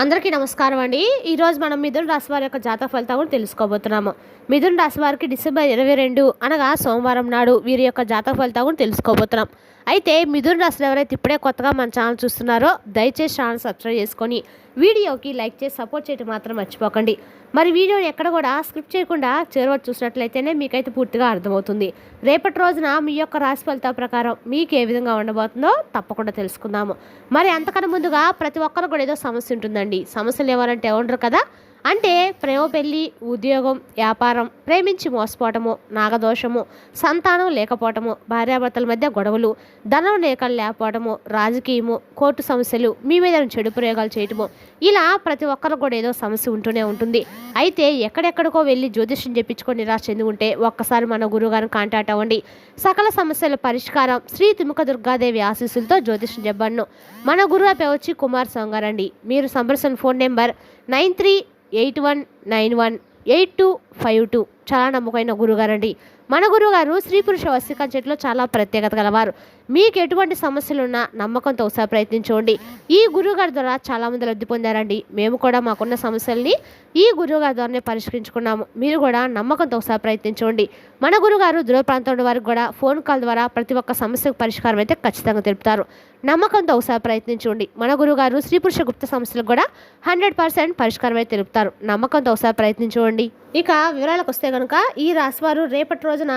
అందరికీ నమస్కారం అండి. ఈరోజు మనం మిథున రాశి వారి యొక్క జాతక ఫలితాలు కూడా తెలుసుకోబోతున్నాము. మిథున రాశి వారికి డిసెంబర్ ఇరవై రెండు అనగా సోమవారం నాడు వీరి యొక్క జాతక ఫలితాలు కూడా తెలుసుకోబోతున్నాం. అయితే మిథున రాశిలో ఎవరైతే ఇప్పుడే కొత్తగా మన ఛానల్ చూస్తున్నారో దయచేసి ఛానల్ సబ్స్క్రైబ్ చేసుకొని వీడియోకి లైక్ చేసి సపోర్ట్ చేయడం మాత్రం మర్చిపోకండి. మరి వీడియోని ఎక్కడ కూడా స్క్రిప్ట్ చేయకుండా చేరవచ్చు చూసినట్లయితేనే మీకైతే పూర్తిగా అర్థమవుతుంది. రేపటి రోజున మీ యొక్క రాశి ఫలితాల ప్రకారం మీకు ఏ విధంగా ఉండబోతుందో తప్పకుండా తెలుసుకుందాము. మరి అంతకన్నా ముందుగా ప్రతి ఒక్కరు కూడా ఏదో సమస్య ఉంటుందండి. సమస్యలు ఎవరంటే ఉండరు కదా? అంటే ప్రేమ పెళ్ళి ఉద్యోగం వ్యాపారం ప్రేమించి మోసపోవటము నాగదోషము సంతానం లేకపోవటము భార్యాభర్తల మధ్య గొడవలు ధనం లేఖలు లేకపోవటము రాజకీయము కోర్టు సమస్యలు మీ మీద చెడు ప్రయోగాలు చేయటము ఇలా ప్రతి ఒక్కరు కూడా ఏదో సమస్య ఉంటూనే ఉంటుంది. అయితే ఎక్కడెక్కడికో వెళ్ళి జ్యోతిష్యం చెప్పించుకొని నిరాశ చెంది ఉంటే ఒక్కసారి మన గురువుగారిని కాంటాక్ట్ అవ్వండి. సకల సమస్యల పరిష్కారం శ్రీ తిముక దుర్గాదేవి ఆశీస్సులతో జ్యోతిష్యం చెప్పబడను. మన గురువు వచ్చి కుమార్ గారండి. మీరు సంప్రదించిన phone number nine three eight one nine one eight two five two. చాలా నమ్మకమైన గురుగారండి. మన గురుగారు స్త్రీ పురుష వస్తిక చెట్లో చాలా ప్రత్యేకత గలవారు. మీకు ఎటువంటి సమస్యలున్నా నమ్మకంతో ఒకసారి ప్రయత్నించండి. ఈ గురువుగారి ద్వారా చాలామంది లబ్ధి పొందారండి. మేము కూడా మాకున్న సమస్యల్ని ఈ గురువుగారి ద్వారానే పరిష్కరించుకున్నాము. మీరు కూడా నమ్మకంతో ఒకసారి ప్రయత్నించండి. మన గురుగారు దూర ప్రాంతం వారికి కూడా ఫోన్ కాల్ ద్వారా ప్రతి ఒక్క సమస్యకు పరిష్కారం అయితే ఖచ్చితంగా తెలుపుతారు. నమ్మకంతో ఒకసారి ప్రయత్నించండి. మన గురుగారు స్త్రీ పురుష గుప్త సమస్యలకు కూడా హండ్రెడ్ పర్సెంట్ పరిష్కారం అయితే తెలుపుతారు. నమ్మకంతో ఒకసారి ప్రయత్నించండి. ఇక వివరాలకు వస్తే కనుక ఈ రాశివారు రేపటి రోజున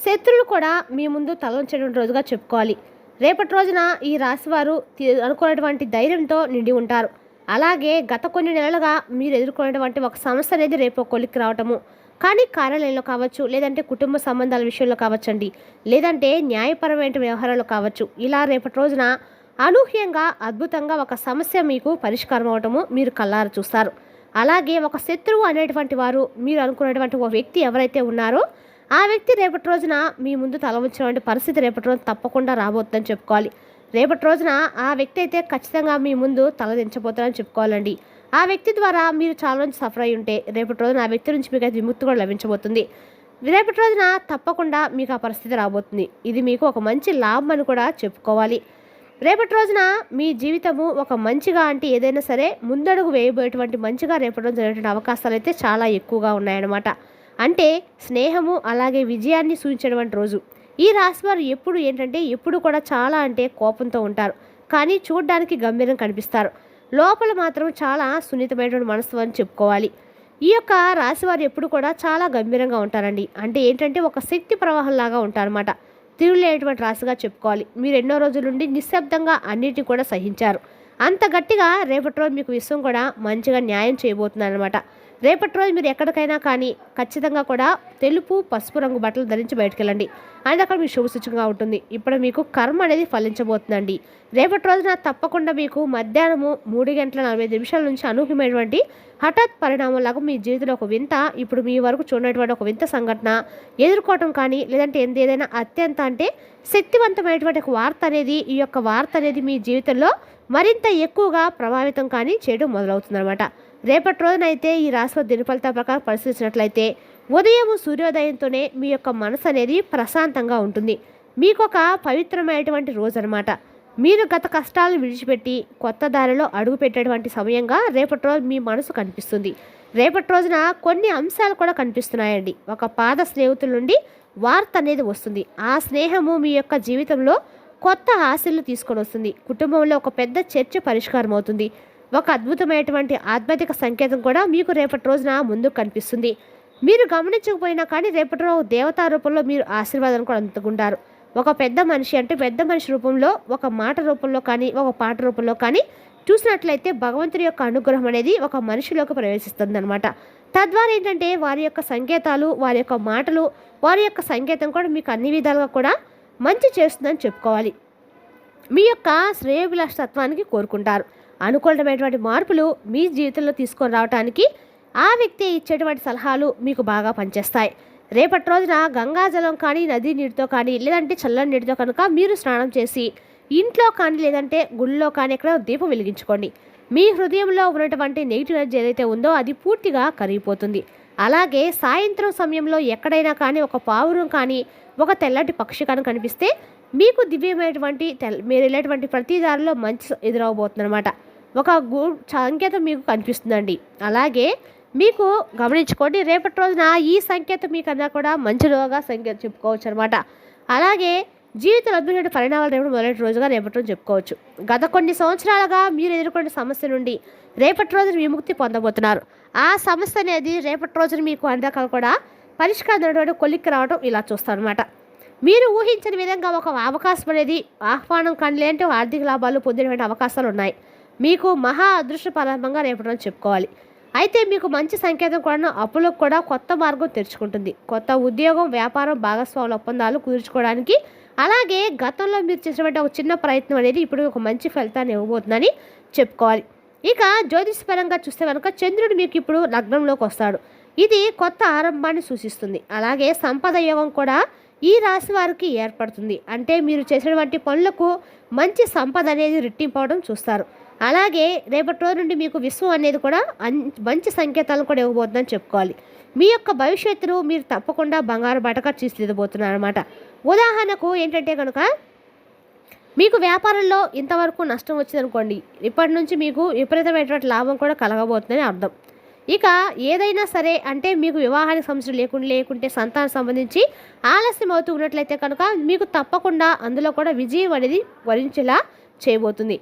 శత్రులు కూడా మీ ముందు తలంచేటువంటి రోజుగా చెప్పుకోవాలి. రేపటి రోజున ఈ రాశివారు తి- అనుకున్నటువంటి ధైర్యంతో నిండి ఉంటారు. అలాగే గత కొన్ని నెలలుగా మీరు ఎదుర్కొనేటువంటి ఒక సమస్య అనేది రేపు ఒక కొలిక్కి రావటము. కానీ కార్యాలయంలో కావచ్చు లేదంటే కుటుంబ సంబంధాల విషయంలో కావచ్చండి. లేదంటే న్యాయపరమైన వ్యవహారాలు కావచ్చు. ఇలా రేపటి రోజున అనూహ్యంగా అద్భుతంగా ఒక సమస్య మీకు పరిష్కారం అవటము మీరు కల్లారు చూస్తారు. అలాగే ఒక శత్రువు అనేటువంటి వారు మీరు అనుకున్నటువంటి ఒక వ్యక్తి ఎవరైతే ఉన్నారో ఆ వ్యక్తి రేపటి రోజున మీ ముందు తల ఉంచినటువంటి పరిస్థితి రేపటి రోజున తప్పకుండా రాబోతుందని చెప్పుకోవాలి. రేపటి రోజున ఆ వ్యక్తి అయితే ఖచ్చితంగా మీ ముందు తలదించబోతారని చెప్పుకోవాలండి. ఆ వ్యక్తి ద్వారా మీరు చాలా నుంచి సఫర్ అయి ఉంటే రేపటి రోజున ఆ వ్యక్తి నుంచి మీకు అయితే విముక్తి కూడా లభించబోతుంది. రేపటి రోజున తప్పకుండా మీకు ఆ పరిస్థితి రాబోతుంది. ఇది మీకు ఒక మంచి లాభం అని కూడా చెప్పుకోవాలి. రేపటి రోజున మీ జీవితము ఒక మంచిగా అంటే ఏదైనా సరే ముందడుగు వేయబోయేటువంటి మంచిగా రేపటి రోజు జరిగేటువంటి అవకాశాలు అయితే చాలా ఎక్కువగా ఉన్నాయన్నమాట. అంటే స్నేహము అలాగే విజయాన్ని సూచించేటువంటి రోజు. ఈ రాశి వారు ఎప్పుడు ఏంటంటే ఎప్పుడు కూడా చాలా అంటే కోపంతో ఉంటారు. కానీ చూడడానికి గంభీరం కనిపిస్తారు. లోపల మాత్రం చాలా సున్నితమైనటువంటి మనసు అని చెప్పుకోవాలి. ఈ యొక్క రాశివారు ఎప్పుడు కూడా చాలా గంభీరంగా ఉంటారండి. అంటే ఏంటంటే ఒక శక్తి ప్రవాహంలాగా ఉంటారన్నమాట. తిరుగులేనటువంటి రాశిగా చెప్పుకోవాలి. మీరు ఎన్నో రోజుల నుండి నిశ్శబ్దంగా అన్నిటిని కూడా సహించారు. అంత గట్టిగా రేపటి రోజు మీకు విశ్వం కూడా మంచిగా న్యాయం చేయబోతుందన్నమాట. రేపటి రోజు మీరు ఎక్కడికైనా కానీ ఖచ్చితంగా కూడా తెలుపు పసుపు రంగు బట్టలు ధరించి బయటకు వెళ్ళండి అది అక్కడ మీకు శుభసూచకంగా ఉంటుంది. ఇప్పుడు మీకు కర్మ అనేది ఫలించబోతుందండి. రేపటి రోజున తప్పకుండా మీకు మధ్యాహ్నము మూడు గంటల నలభై నిమిషాల నుంచి అనూహ్యమైనటువంటి హఠాత్ పరిణామంలాగా మీ జీవితంలో ఒక వింత ఇప్పుడు మీ వరకు చూడనటువంటి ఒక వింత సంఘటన ఎదుర్కోవటం కానీ లేదంటే ఎంత ఏదైనా అత్యంత అంటే శక్తివంతమైనటువంటి ఒక వార్త అనేది ఈ యొక్క వార్త అనేది మీ జీవితంలో మరింత ఎక్కువగా ప్రభావితం కానీ చేయడం మొదలవుతుందన్నమాట. రేపటి రోజునైతే ఈ రాశి దినఫలితాల ప్రకారం పరిశీలించినట్లయితే ఉదయం సూర్యోదయంతోనే మీ యొక్క మనసు అనేది ప్రశాంతంగా ఉంటుంది. మీకు ఒక పవిత్రమైనటువంటి రోజు అనమాట మీరు గత కష్టాలను విడిచిపెట్టి కొత్త దారిలో అడుగుపెట్టేటువంటి సమయంగా రేపటి రోజు మీ మనసు కనిపిస్తుంది. రేపటి రోజున కొన్ని అంశాలు కూడా కనిపిస్తున్నాయండి. ఒక పాద స్నేహితుల నుండి వార్త అనేది వస్తుంది. ఆ స్నేహము మీ యొక్క జీవితంలో కొత్త ఆశలు తీసుకొని వస్తుంది. కుటుంబంలో ఒక పెద్ద చర్చ పరిష్కారం అవుతుంది ఒక అద్భుతమైనటువంటి ఆధ్యాత్మిక సంకేతం కూడా మీకు రేపటి రోజున ముందు కనిపిస్తుంది. మీరు గమనించకపోయినా కానీ రేపటి రోజు దేవతా రూపంలో మీరు ఆశీర్వాదం కూడా అందుకుంటారు. ఒక పెద్ద మనిషి అంటే పెద్ద మనిషి రూపంలో ఒక మాట రూపంలో కానీ ఒక పాట రూపంలో కానీ చూసినట్లయితే భగవంతుడి యొక్క అనుగ్రహం అనేది ఒక మనిషిలోకి ప్రవేశిస్తుంది అనమాట తద్వారా ఏంటంటే వారి యొక్క సంకేతాలు వారి యొక్క మాటలు వారి యొక్క సంకేతం కూడా మీకు అన్ని విధాలుగా కూడా మంచి చేస్తుందని చెప్పుకోవాలి. మీ యొక్క శ్రేయోభిలాష తత్వానికి కోరుకుంటారు. అనుకూలమైనటువంటి మార్పులు మీ జీవితంలో తీసుకొని రావడానికి ఆ వ్యక్తి ఇచ్చేటువంటి సలహాలు మీకు బాగా పనిచేస్తాయి. రేపటి రోజున గంగాజలం కానీ నదీ నీటితో కానీ లేదంటే చల్లని నీటితో కనుక మీరు స్నానం చేసి ఇంట్లో కానీ లేదంటే గుళ్ళో కానీ ఎక్కడ దీపం వెలిగించుకోండి. మీ హృదయంలో ఉన్నటువంటి నెగిటివ్ ఎనర్జీ ఏదైతే ఉందో అది పూర్తిగా కరిగిపోతుంది. అలాగే సాయంత్రం సమయంలో ఎక్కడైనా కానీ ఒక పావురం కానీ ఒక తెల్లటి పక్షి కానీ కనిపిస్తే మీకు దివ్యమైనటువంటి తెల్ మీరు వెళ్ళేటువంటి ప్రతి దారిలో మంచి ఎదురవబోతుందన్నమాట. ఒక గు సంకేతం మీకు కనిపిస్తుందండి. అలాగే మీకు గమనించుకోండి రేపటి రోజున ఈ సంకేతం మీకన్నా కూడా మంచి రోజుగా సంకేతం చెప్పుకోవచ్చు అనమాట అలాగే జీవితంలో అద్భుతమైన పరిణామాలు రేపటి మొదటి రోజుగా రేపటి రోజు చెప్పుకోవచ్చు. గత కొన్ని సంవత్సరాలుగా మీరు ఎదుర్కొన్న సమస్య నుండి రేపటి రోజున విముక్తి పొందబోతున్నారు. ఆ సమస్య అనేది రేపటి రోజున మీకు అందాక కూడా పరిష్కారం కొలిక్కి రావడం ఇలా చూస్తాను అనమాట మీరు ఊహించని విధంగా ఒక అవకాశం అనేది ఆహ్వానం కానీ ఆర్థిక లాభాలు పొందేటువంటి అవకాశాలు ఉన్నాయి. మీకు మహా అదృష్ట ప్రారంభంగా రేపటి చెప్పుకోవాలి. అయితే మీకు మంచి సంకేతం కూడా అప్పులకు కూడా కొత్త మార్గం తెరుచుకుంటుంది. కొత్త ఉద్యోగం వ్యాపారం భాగస్వాముల ఒప్పందాలు కుదుర్చుకోవడానికి అలాగే గతంలో మీరు చేసినటువంటి ఒక చిన్న ప్రయత్నం అనేది ఇప్పుడు ఒక మంచి ఫలితాన్ని ఇవ్వబోతుందని చెప్పుకోవాలి. ఇక జ్యోతిషపరంగా చూస్తే కనుక చంద్రుడు మీకు ఇప్పుడు లగ్నంలోకి వస్తాడు. ఇది కొత్త ఆరంభాన్ని సూచిస్తుంది. అలాగే సంపద యోగం కూడా ఈ రాశి వారికి ఏర్పడుతుంది. అంటే మీరు చేసినటువంటి పనులకు మంచి సంపద అనేది రెట్టింపవడం చూస్తారు. అలాగే రేపటి రోజు నుండి మీకు విశ్వం అనేది కూడా మంచి సంకేతాలను కూడా ఇవ్వబోతుందని చెప్పుకోవాలి. మీ యొక్క భవిష్యత్తును మీరు తప్పకుండా బంగారు బటక తీసిదిద్దబోతున్నారు అనమాట ఉదాహరణకు ఏంటంటే కనుక మీకు వ్యాపారంలో ఇంతవరకు నష్టం వచ్చిందనుకోండి. ఇప్పటి నుంచి మీకు విపరీతమైనటువంటి లాభం కూడా కలగబోతుందని అర్థం. ఇక ఏదైనా సరే అంటే మీకు వివాహానికి సమస్యలు లేకుండా లేకుంటే సంతానం సంబంధించి ఆలస్యం అవుతూ ఉన్నట్లయితే కనుక మీకు తప్పకుండా అందులో కూడా విజయం అనేది వరించేలా చేయబోతుంది.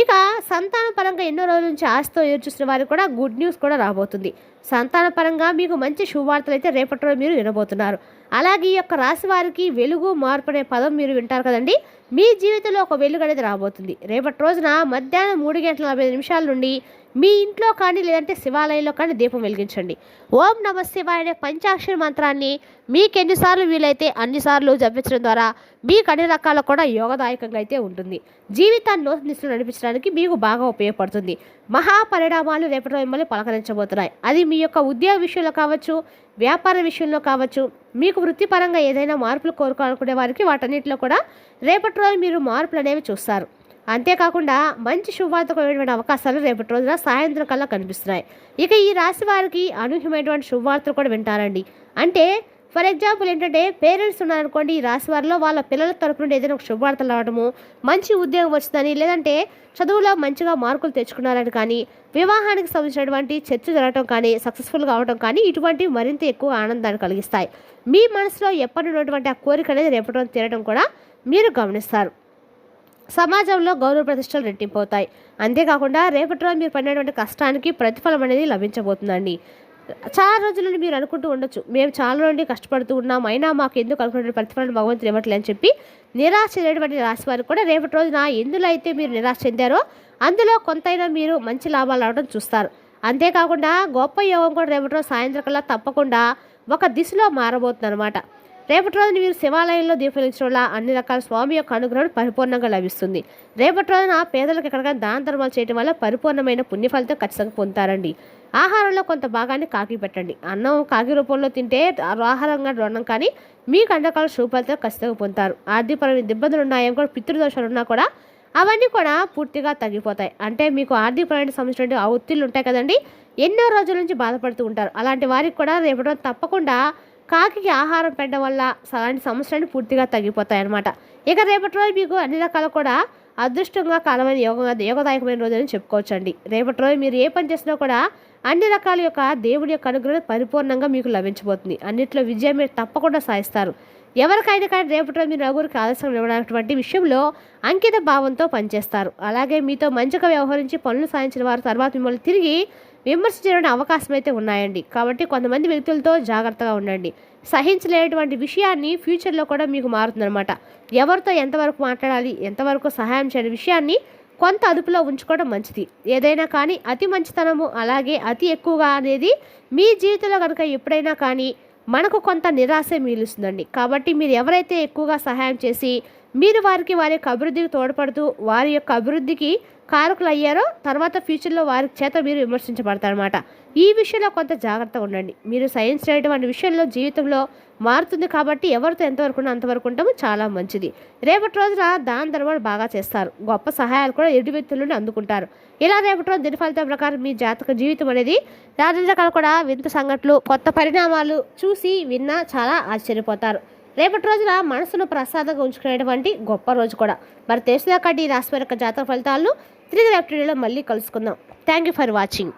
ఇక సంతాన పరంగా ఎన్నో రోజుల నుంచి ఆశతో ఎదురుచూసిన వారికి కూడా గుడ్ న్యూస్ కూడా రాబోతుంది. సంతాన పరంగా మీకు మంచి శుభవార్తలు అయితే రేపటి రోజు మీరు వినబోతున్నారు. అలాగే ఈ యొక్క రాశి వారికి వెలుగు మార్పు అనే పదం మీరు వింటారు కదండి. మీ జీవితంలో ఒక వెలుగు అనేది రాబోతుంది. రేపటి రోజున మధ్యాహ్నం మూడు గంటల నలభై నిమిషాల నుండి మీ ఇంట్లో కానీ లేదంటే శివాలయంలో కానీ దీపం వెలిగించండి. ఓం నమ శివాయ అనే పంచాక్షరి మంత్రాన్ని మీకు ఎన్నిసార్లు వీలైతే అన్నిసార్లు జపించడం ద్వారా మీకు అన్ని రకాల కూడా యోగదాయకంగా అయితే ఉంటుంది. జీవితాన్ని నూతన నడిపించడానికి మీకు బాగా ఉపయోగపడుతుంది. మహాపరిణామాలు రేపటి మిమ్మల్ని పలకరించబోతున్నాయి. అది మీ యొక్క ఉద్యోగ విషయంలో కావచ్చు వ్యాపార విషయంలో కావచ్చు మీకు వృత్తిపరంగా ఏదైనా మార్పులు కోరుకోవాలనుకునే వారికి వాటన్నిటిలో కూడా రేపటి రోజు మీరు మార్పులు అనేవి చూస్తారు. అంతేకాకుండా మంచి శుభవార్త అవకాశాలు రేపటి రోజున సాయంత్రం కల్లా కనిపిస్తున్నాయి. ఇక ఈ రాశి వారికి అనూహ్యమైనటువంటి శుభవార్తలు కూడా వింటారండి. అంటే ఫర్ ఎగ్జాంపుల్ ఏంటంటే పేరెంట్స్ ఉన్నారనుకోండి ఈ రాశి వారిలో వాళ్ళ పిల్లల తరపు నుండి ఏదైనా ఒక శుభవార్తలు రావడము మంచి ఉద్యోగం వచ్చిందని లేదంటే చదువులో మంచిగా మార్కులు తెచ్చుకున్నారని కానీ వివాహానికి సంబంధించినటువంటి చర్చ జరగటం కానీ సక్సెస్ఫుల్గా అవడం కానీ ఇటువంటివి మరింత ఎక్కువ ఆనందాన్ని కలిగిస్తాయి. మీ మనసులో ఎప్పటి ఉన్నటువంటి ఆ కోరిక అనేది రేపటి రోజు తీరడం కూడా మీరు గమనిస్తారు. సమాజంలో గౌరవ ప్రతిష్టలు రెట్టింపవుతాయి. అంతేకాకుండా రేపటి రోజు మీరు పడినటువంటి కష్టానికి ప్రతిఫలం అనేది లభించబోతుందండి. చాలా రోజుల నుండి మీరు అనుకుంటూ ఉండొచ్చు మేము చాలా నుండి కష్టపడుతూ ఉన్నాం అయినా మాకు ఎందుకు అనుకున్నటువంటి ప్రతిఫలం భగవంతుడు ఇవ్వట్లే అని చెప్పి నిరాశ చెందేటువంటి రాశి వారు కూడా రేపటి రోజున ఎందులో అయితే మీరు నిరాశ చెందారో అందులో కొంతైనా మీరు మంచి లాభాలు రావడం చూస్తారు. అంతేకాకుండా గొప్ప యోగం కూడా రేపటి రోజు సాయంత్రం కల్లా తప్పకుండా ఒక దిశలో మారబోతుంది అనమాట రేపటి రోజున మీరు శివాలయంలో దీపలించడం వల్ల అన్ని రకాల స్వామి యొక్క అనుగ్రహం పరిపూర్ణంగా లభిస్తుంది. రేపటి రోజున పేదలకు ఎక్కడికైనా దాన ధర్మాలు చేయడం వల్ల పరిపూర్ణమైన పుణ్యఫలితం ఖచ్చితంగా పొందుతారండి. ఆహారంలో కొంత భాగాన్ని కాకి పెట్టండి. అన్నం కాకి రూపంలో తింటే ఆహారంగా ఉండడం కానీ మీకు అండకాల శుభఫలితం ఖచ్చితంగా పొందుతారు. ఆర్థికపరమైన ఇబ్బందులు ఉన్నాయని కూడా పితృదోషాలు ఉన్నా కూడా అవన్నీ కూడా పూర్తిగా తగ్గిపోతాయి. అంటే మీకు ఆర్థికపరమైన సంబంధించిన ఆ ఒత్తిళ్ళు ఉంటాయి కదండి. ఎన్నో రోజుల నుంచి బాధపడుతూ ఉంటారు. అలాంటి వారికి కూడా రేపటి రోజు తప్పకుండా కాకికి ఆహారం పెట్టడం వల్ల అలాంటి సమస్యలన్నీ పూర్తిగా తగ్గిపోతాయి అన్నమాట ఇక రేపటి రోజు మీకు అన్ని రకాల కూడా అదృష్టంగా కాలమైన యోగ యోగదాయకమైన రోజు అని చెప్పుకోవచ్చండి. రేపటి రోజు మీరు ఏ పని చేసినా కూడా అన్ని రకాల యొక్క దేవుడి యొక్క అనుగ్రహం పరిపూర్ణంగా మీకు లభించబోతుంది. అన్నిట్లో విజయం మీరు తప్పకుండా సాధిస్తారు. ఎవరికైనా కానీ రేపటి రోజు మీరు నలుగురికి ఆలస్యం ఇవ్వడానికి విషయంలో అంకిత భావంతో పనిచేస్తారు. అలాగే మీతో మంచిగా వ్యవహరించి పనులు సాధించిన వారు తర్వాత మిమ్మల్ని తిరిగి విమర్శించడానికి అవకాశం అయితే ఉన్నాయండి. కాబట్టి కొంతమంది వ్యక్తులతో జాగ్రత్తగా ఉండండి. సహించలేనటువంటి విషయాన్ని ఫ్యూచర్లో కూడా మీకు మారుతుందన్నమాట. ఎవరితో ఎంతవరకు మాట్లాడాలి ఎంతవరకు సహాయం చేయని విషయాన్ని కొంత అదుపులో ఉంచుకోవడం మంచిది. ఏదైనా కానీ అతి మంచితనము అలాగే అతి ఎక్కువగా అనేది మీ జీవితంలో కనుక ఎప్పుడైనా కానీ మనకు కొంత నిరాశ మిగులుస్తుందండి. కాబట్టి మీరు ఎవరైతే ఎక్కువగా సహాయం చేసి మీరు వారికి వారి యొక్క అభివృద్ధికి తోడ్పడుతూ వారి యొక్క అభివృద్ధికి కారకులు అయ్యారో తర్వాత ఫ్యూచర్లో వారి చేత మీరు విమర్శించబడతారనమాట ఈ విషయంలో కొంత జాగ్రత్తగా ఉండండి. మీరు సైన్స్ చేయడం అనే విషయంలో జీవితంలో మారుతుంది కాబట్టి ఎవరితో ఎంతవరకు అంతవరకు ఉంటామో చాలా మంచిది. రేపటి రోజున దాని ధర్మాలు బాగా చేస్తారు. గొప్ప సహాయాలు కూడా ఎటు వ్యక్తుల నుండి అందుకుంటారు. ఇలా రేపటి రోజు దిన ఫలితం ప్రకారం మీ జాతక జీవితం అనేది దాని రకాల కూడా వింత సంఘటనలు కొత్త పరిణామాలు చూసి విన్నా చాలా ఆశ్చర్యపోతారు. రేపటి రోజున మనసును ప్రసాదంగా ఉంచుకునేటువంటి గొప్ప రోజు కూడా. మరి తెలిసినాక ఈ రాశి యొక్క జాతక ఫలితాలను తిరిగి రేపటి మళ్ళీ కలుసుకుందాం. Thank you for watching